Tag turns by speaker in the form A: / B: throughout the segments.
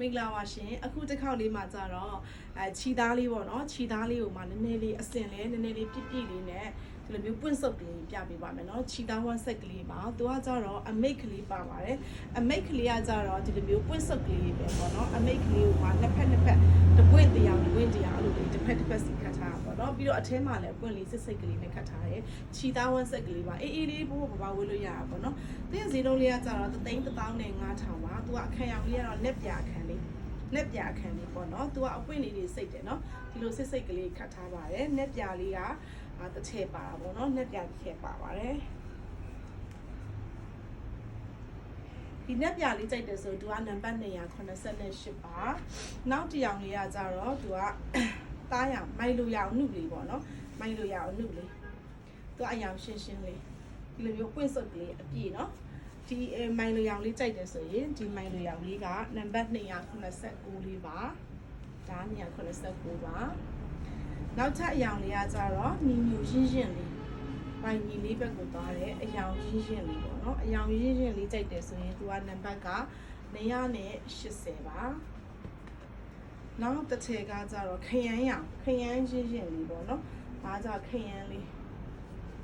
A: မင်္ဂလာပါရှင်အခုတစ်ခေါက်လေးမှာကြတော့အဲခြီသားလေးပေါ့နော်ခြီသားလေးကိုမှနည်းနည်းလေးအစင်လေးနည်းနည်းလေးပြည့်ပြည့်လေးနဲ့ဒီလိုမျိုးပွင့်စုပ်ကလေးပြပေးပါမယ်နော်ခြီသားဝမ်းဆက်ကလေးပါသူကကြတော့အမိတ်ကလေးပါပါတယ်အမိတ်ကလေးကကြတော့ဒီလိုမျိုးပွင့်စုပ်ကလေးပဲပေါ့နော်အမိတ်ကလေးကိုမှနှစ်ဖက်နှစ်ဖက်တစ်ပွင့်တရားတစ်ပွင့်တရား အဲ့လိုလေးတစ်ဖက်တစ်ဖက်စီခတ်ထားတာပေါ့နော်ပြီးတော့အထဲမှာလည်းပွင့်လေးစစ်စိတ်ကလေးနဲ့ခတ်ထားတယ်ခြီသားဝမ်းဆက်ကလေးပါအေးအေးလေးဘိုးဘဘာဝေးလို့ရတာပေါ့နော်တင်းစီလုံးလေးကကြတော့သသိန်းတစ်သောင်းနဲ့9000ပါသူကအခက်ရောင်လေးကတော့လက်ပြအခန်းလေးလက်ပြအခန်းလေးပေါ့နော်သူကအပွင့်လေးတွေစိတ်တယ်နော်ဒီလိုစစ်စိတ်ကလေးခတ်ထားပါတယ်လက်ပြလေးကအာတစ်ထည့်ပါတာပေါ့နော်လက်ပြတစ်ထည့်ပါပါတယ်ဒီလက်ပြလေးကြိုက်တယ်ဆိုသူကနံပါတ်288ပါနောက်တစ်ယောင်လေးကကြတော့သူက သားရောင်မိုက်လို့ရအောင်နှုတ်လေးပေါ့နော်မိုက်လို့ရအောင်နှုတ်လေးသူကအယောင်ရှင်းရှင်းလေးဒီလိုမျိုးပွင့်စုပ်ကလေးအပြည့်နော်ဒီအဲမိုင်လိုရောင်လေးကြိုက်တယ်ဆိုရင်ဒီမိုင်လိုရောင်လေးကနံပါတ်289လေးပါဒါ289ပါနောက်ထပ်အယောင်လေးကကြတော့ညီညူရင်းရင်းလေးပိုင်ညီလေးဘက်ကိုသွားတယ်အယောင်ရင်းရင်းလေးပေါ့နော်အယောင်ရင်းရင်းလေးကြိုက်တယ်ဆိုရင်သူကနံပါတ်က980ပါ နောက်တစ်ထည်ကကြတော့ခရမ်းရောင်ခရမ်းရင်းရင်းလေးပေါ့နော်ဒါကြခရမ်းလေး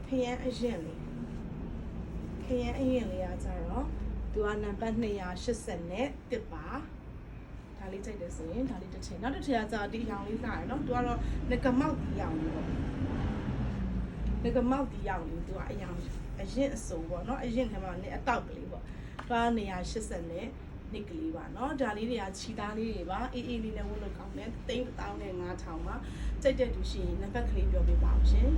A: ခရမ်းအရင်လေးခရမ်းအရင်လေးကကြတော့သူကနံပါတ်280နဲ့တစ်ပါဒါလေးကြိုက်တယ်ဆိုရင်ဒါလေးတစ်ချိန်နောက်တစ်ချိန်ကကြတော့ဒီရောင်လေးစားရနော်သူကတော့ငကမောက်ဒီရောင်လေးပေါ့ငကမောက်ဒီရောင်လေးသူကအရောင်အရင်အစုံပေါ့နော်အရင်ထဲမှာねအတောက်ကလေးပေါ့သူက280နဲ့ နစ်ကလေးပါเนาะဒါလေးတွေကခြီသားလေးတွေပါအေးအေးလေးနဲ့ဝတ်လို့ကောင်းတယ်တိန်း1000နဲ့9000ပါကြိုက်တဲ့သူရှိရင်နံပါတ်ကလေးပြောပြပါအောင်ရှင်